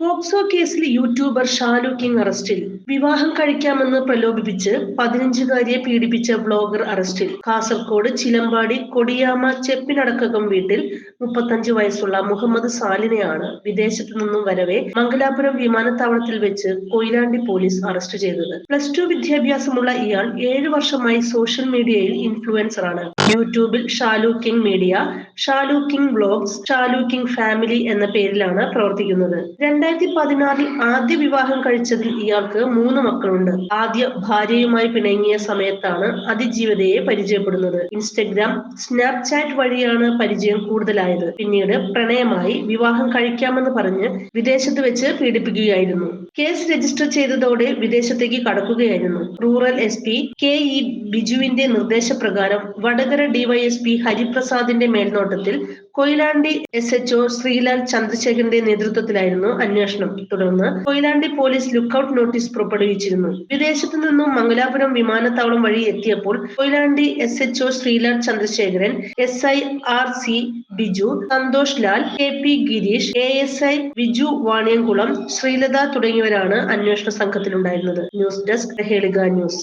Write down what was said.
POCSO കേസിൽ YouTuber Shalu king അറസ്റ്റിൽ. വിവാഹം കഴിക്കാമെന്ന് പ്രലോഭിപ്പിച്ച് പതിനഞ്ചുകാരിയെ പീഡിപ്പിച്ച ബ്ലോഗർ അറസ്റ്റിൽ. കാസർകോട് ചിലമ്പാടി കൊടിയാമ ചെപ്പിനടക്കകം വീട്ടിൽ മുപ്പത്തഞ്ചു വയസ്സുള്ള മുഹമ്മദ് സാലിനെയാണ് വിദേശത്തു നിന്നും വരവേ മംഗലാപുരം വിമാനത്താവളത്തിൽ വെച്ച് കൊയിലാണ്ടി പോലീസ് അറസ്റ്റ് ചെയ്തത്. പ്ലസ് ടു വിദ്യാഭ്യാസമുള്ള ഇയാൾ ഏഴു വർഷമായി സോഷ്യൽ മീഡിയയിൽ ഇൻഫ്ലുവൻസറാണ്. യൂട്യൂബിൽ Shalu king media Shalu king blogs Shalu king family എന്ന പേരിലാണ് പ്രവർത്തിക്കുന്നത്. രണ്ടായിരത്തി പതിനാറിൽ ആദ്യ വിവാഹം കഴിച്ചതിൽ ഇയാൾക്ക് മൂന്ന് മക്കളുണ്ട്. ആദ്യ ഭാര്യയുമായി പിണങ്ങിയ സമയത്താണ് അതിജീവിതയെ പരിചയപ്പെടുന്നത്. ഇൻസ്റ്റഗ്രാം സ്നാപ്ചാറ്റ് വഴിയാണ് പരിചയം കൂടുതലായത്. പിന്നീട് പ്രണയമായി വിവാഹം കഴിക്കാമെന്ന് പറഞ്ഞ് വിദേശത്ത് വെച്ച് പീഡിപ്പിക്കുകയായിരുന്നു. കേസ് രജിസ്റ്റർ ചെയ്തതോടെ വിദേശത്തേക്ക് കടക്കുകയായിരുന്നു. Rural S P K E ബിജുവിന്റെ നിർദ്ദേശപ്രകാരം വടകര ഡിവൈഎസ്പി ഹരിപ്രസാദിന്റെ മേൽനോട്ടത്തിൽ കൊയിലാണ്ടി എസ് എച്ച്ഒ ശ്രീലാൽ ചന്ദ്രശേഖരന്റെ നേതൃത്വത്തിലായിരുന്നു അന്വേഷണം. തുടർന്ന് കൊയിലാണ്ടി പോലീസ് ലുക്കൌട്ട് നോട്ടീസ് പുറപ്പെടുവിച്ചിരുന്നു. വിദേശത്തു നിന്നും മംഗലാപുരം വിമാനത്താവളം വഴി എത്തിയപ്പോൾ Koyilandy S H O Sreelal Chandrasekharan S I R C Biju Santhosh Lal K P Girish A S I Biju Vaniyamkulam Sreelatha തുടങ്ങിയവരാണ് അന്വേഷണ സംഘത്തിലുണ്ടായിരുന്നത്. News desk Helika news.